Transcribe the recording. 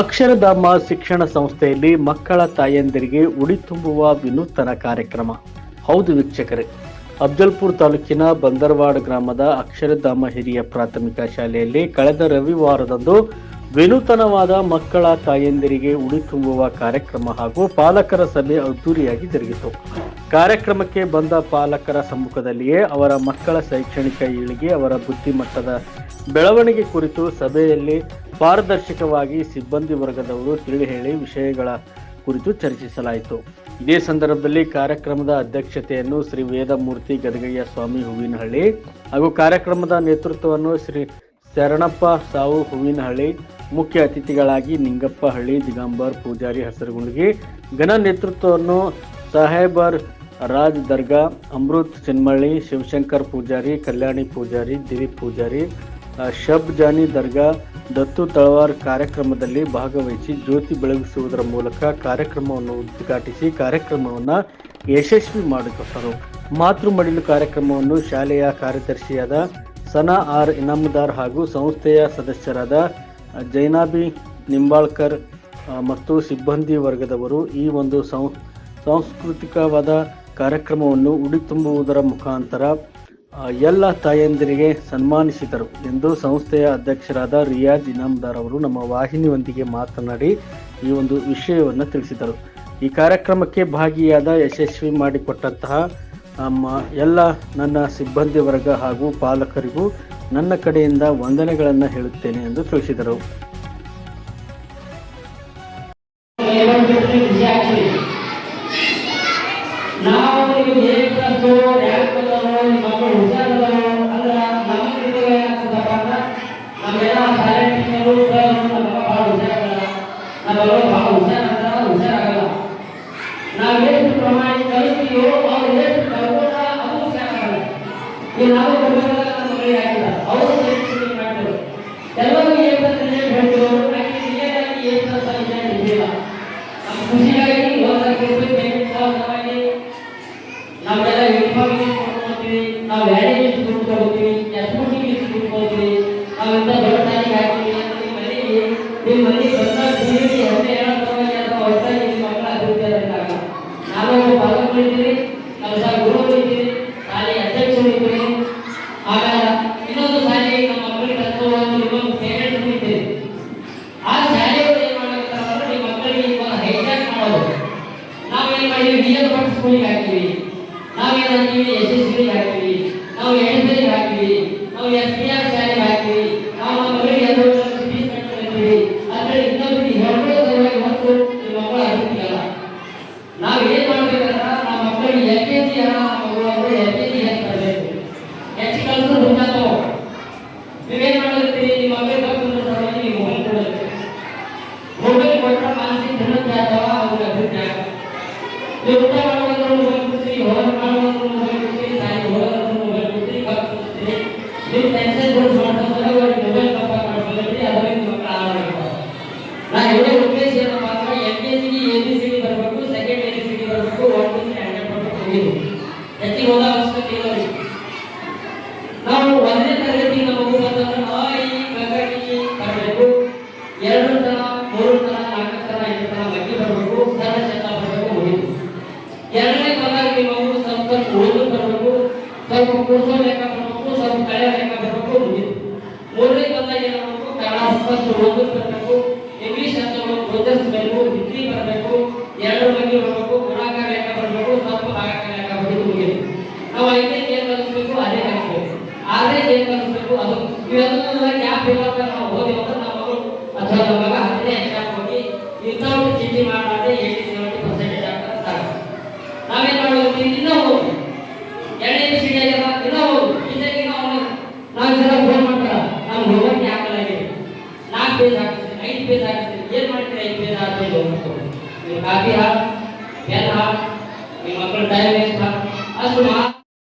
ಅಕ್ಷರಧಾಮ ಶಿಕ್ಷಣ ಸಂಸ್ಥೆಯಲ್ಲಿ ಮಕ್ಕಳ ತಾಯಂದಿರಿಗೆ ಉಡಿ ತುಂಬುವ ವಿನೂತನ ಕಾರ್ಯಕ್ರಮ. ಹೌದು ವೀಕ್ಷಕರೇ, ಅಫ್ಜಲ್ಪುರ್ ತಾಲೂಕಿನ ಬಂದರ್ವಾಡ ಗ್ರಾಮದ ಅಕ್ಷರಧಾಮ ಹಿರಿಯ ಪ್ರಾಥಮಿಕ ಶಾಲೆಯಲ್ಲಿ ಕಳೆದ ರವಿವಾರದಂದು ವಿನೂತನವಾದ ಮಕ್ಕಳ ತಾಯಂದಿರಿಗೆ ಉಡಿ ತುಂಬುವ ಕಾರ್ಯಕ್ರಮ ಹಾಗೂ ಪಾಲಕರ ಸಭೆ ಅದ್ದೂರಿಯಾಗಿ ಜರುಗಿತು. ಕಾರ್ಯಕ್ರಮಕ್ಕೆ ಬಂದ ಪಾಲಕರ ಸಮ್ಮುಖದಲ್ಲಿಯೇ ಅವರ ಮಕ್ಕಳ ಶೈಕ್ಷಣಿಕ ಏಳಿಗೆ ಅವರ ಬುದ್ಧಿಮಟ್ಟದ ಬೆಳವಣಿಗೆ ಕುರಿತು ಸಭೆಯಲ್ಲಿ ಪಾರದರ್ಶಕವಾಗಿ ಸಿಬ್ಬಂದಿ ವರ್ಗದವರು ತಿಳಿ ಹೇಳಿ ವಿಷಯಗಳ ಕುರಿತು ಚರ್ಚಿಸಲಾಯಿತು. ಇದೇ ಸಂದರ್ಭದಲ್ಲಿ ಕಾರ್ಯಕ್ರಮದ ಅಧ್ಯಕ್ಷತೆಯನ್ನು ಶ್ರೀ ವೇದಮೂರ್ತಿ ಗದಗಯ್ಯ ಸ್ವಾಮಿ ಹೂವಿನಹಳ್ಳಿ ಹಾಗೂ ಕಾರ್ಯಕ್ರಮದ ನೇತೃತ್ವವನ್ನು ಶ್ರೀ ಶರಣಪ್ಪ ಸಾವು ಹೂವಿನಹಳ್ಳಿ, ಮುಖ್ಯ ಅತಿಥಿಗಳಾಗಿ ನಿಂಗಪ್ಪ ಹಳ್ಳಿ ದಿಗಂಬರ್ ಪೂಜಾರಿ ಹಸರಗುಂಡಿಗೆ, ಘನ ನೇತೃತ್ವವನ್ನು ಸಾಹೇಬರ್ ರಾಜ್ ದರ್ಗಾ, ಅಮೃತ್ ಚಿನ್ಮಳ್ಳಿ, ಶಿವಶಂಕರ್ ಪೂಜಾರಿ, ಕಲ್ಯಾಣಿ ಪೂಜಾರಿ, ದಿಲೀಪ್ ಪೂಜಾರಿ ಶಬ್ ಜಾನಿ ದರ್ಗಾ ದತ್ತು ತಳವಾರ್ ಕಾರ್ಯಕ್ರಮದಲ್ಲಿ ಭಾಗವಹಿಸಿ ಜ್ಯೋತಿ ಬೆಳಗಿಸುವುದರ ಮೂಲಕ ಕಾರ್ಯಕ್ರಮವನ್ನು ಉದ್ಘಾಟಿಸಿ ಕಾರ್ಯಕ್ರಮವನ್ನು ಯಶಸ್ವಿ ಮಾಡಿಕೊಟ್ಟರು. ಮಾತೃ ಮಡಿಲು ಕಾರ್ಯಕ್ರಮವನ್ನು ಶಾಲೆಯ ಕಾರ್ಯದರ್ಶಿಯಾದ ಸನಾ ಆರ್ ಇನಾಮದಾರ್ ಹಾಗೂ ಸಂಸ್ಥೆಯ ಸದಸ್ಯರಾದ ಜೈನಾಬಿ ನಿಂಬಾಳ್ಕರ್ ಮತ್ತು ಸಿಬ್ಬಂದಿ ವರ್ಗದವರು ಈ ಒಂದು ಸಾಂಸ್ಕೃತಿಕವಾದ ಕಾರ್ಯಕ್ರಮವನ್ನು ಉಡಿ ತುಂಬುವುದರ ಮುಖಾಂತರ ಎಲ್ಲ ತಾಯಂದಿರಿಗೆ ಸನ್ಮಾನಿಸಿದರು ಎಂದು ಸಂಸ್ಥೆಯ ಅಧ್ಯಕ್ಷರಾದ ರಿಯಾಜ್ ಇನಾಮದಾರ್ ಅವರು ನಮ್ಮ ವಾಹಿನಿಯೊಂದಿಗೆ ಮಾತನಾಡಿ ಈ ಒಂದು ವಿಷಯವನ್ನು ತಿಳಿಸಿದರು. ಈ ಕಾರ್ಯಕ್ರಮಕ್ಕೆ ಭಾಗಿಯಾದ ಯಶಸ್ವಿ ಮಾಡಿಕೊಟ್ಟಂತಹ ನಮ್ಮ ಎಲ್ಲ ನನ್ನ ಸಿಬ್ಬಂದಿ ವರ್ಗ ಹಾಗೂ ಪಾಲಕರಿಗೂ ನನ್ನ ಕಡೆಯಿಂದ ವಂದನೆಗಳನ್ನು ಹೇಳುತ್ತೇನೆ ಎಂದು ತಿಳಿಸಿದರು. ನಾವು ಭಾಳ ಹುಷಾರಾಗ್ತಾರ ಹುಷಾರಾಗಲ್ಲ ನಾವು ಎಷ್ಟು ಪ್ರಮಾಣ ಕಲಿಸ್ತೀವೋ ಅವ್ರು ಎಷ್ಟು ನಾವು ನಮ್ಮ ಮಕ್ಕಳಿಗೆ ಆಗಿಲ್ಲ ಅವರು ಎಷ್ಟು ಮಾಡ್ತಾರೆ ಎಲ್ಲರೂ ನಾವೆಲ್ಲ ನಾವು ವ್ಯಾಲಿ ದುಡ್ಡು ತಗೋತೀವಿ ಎಸ್ಬಿಟಿ ಲಿಸ್ಟ್ ದುಡ್ಡು ಸಾಲಿಗೆ ಹಾಕ್ತೀವಿ ಅಂತ ನಿಮ್ಮ ಮನೆಗೆ ನಿಮ್ಮ ಮನೆಗೆ ಬಂದಾಗ ಬೀಳಿ ಹೊಟ್ಟೆ ಏನೋ ತಗೊಂಡು ಅಥವಾ ಹೊರತಾಗಿ ನಿಮ್ಮ ಮಕ್ಕಳ ಅಭಿವೃದ್ಧಿ ಆದಾಗ ನಾವು ಪಾಲಕರಿದ್ದೀವಿ ನಮ್ಮ ಸಹ ಗುರುಗಳಿದ್ದೀವಿ ಶಾಲೆಯ ಅಧ್ಯಕ್ಷರು ಇನ್ನೊಂದು ಶಾಲೆಗೆ ನಮ್ಮ ಮಕ್ಕಳಿಗೆ ಒಂದು ಇನ್ನೊಂದು ಪೇರೆಂಟ್ಸ್ ಇದ್ದೀವಿ ಆ ಶಾಲೆಗಳು ಏನ್ ಮಾಡ್ತಾರೆ ಅಂದ್ರೆ ನಿಮ್ಮ ಮಕ್ಕಳಿಗೆ ಇವಾಗ ಹೈಜಾಕ್ ಮಾಡೋದು. ಮಾಡಿದ್ವಿ? ಸ್ಕೂಲಿಗೆ ಎಸ್ ಹೆಚ್ಚಿಗೆ ಹೋದ ಅವಶ್ಯಕತೆ ಇಲ್ಲ ಸ್ವಲ್ಪ ಕೂಸೋ ಲೆಕ್ಕ ಸ್ವಲ್ಪ ಕಳೆ ಲೆಕ್ಕ ಬರಬೇಕು ಮೂರನೇ ಬಂದಾಗ ಏನು ಮಾಡಬೇಕು ಕನ್ನಡ ಸ್ಪಷ್ಟ ಓದು ಬರಬೇಕು ಇಂಗ್ಲಿಷ್ ಅಂತ ಗೋಚರಿಸಬೇಕು ಹಿಂದಿ ಬರಬೇಕು, ಎರಡು ಬಗ್ಗೆ ಬರಬೇಕು, ಗುಣಾಕಾರ ಲೆಕ್ಕ ಬರಬೇಕು, ಸ್ವಲ್ಪ ಭಾಗಾಕಾರ ಲೆಕ್ಕ ಬರಬೇಕು ಮುಗಿದು ನಾವು ಐದನೇ ಏನ್ ಕಲಿಸ್ಬೇಕು ಅದೇ ಕಲಿಸ್ಬೇಕು. ಆದ್ರೆ ಏನ್ ಕಲಿಸ್ಬೇಕು ಅದು ಇವೆಲ್ಲ ಗ್ಯಾಪ್ ಇರುವಾಗ ನಾವು ಓದಿ ಅಂದ್ರೆ ನಾವು ಅಥವಾ ಮಗ ಹತ್ತನೇ ಎಕ್ಸಾಮ್ ಹೋಗಿ ಇಂಥವ್ರು ಚಿಂತೆ ಏಯ್ಟಿ ಪೇಜ್ ಹಾಕಿದ್ರೆ ನೈನ್ ಪೇಜ್ ಹಾಕಿದ್ರೆ ಏನು ಮಾಡಿದ್ರೆ ಐದು ಪೇಜ್ ಆರು ಪೇಜ್ ಹೋಗ್ಬಿಟ್ಟು ನೀವು ಹಾಗೆ ಹಾಕಿ ಪೆನ್ ಹಾಕಿ ನಿಮ್ಮ ಮಕ್ಕಳು ಟೈಮ್ ವೇಸ್ಟ್ ಹಾಕಿ ಅದು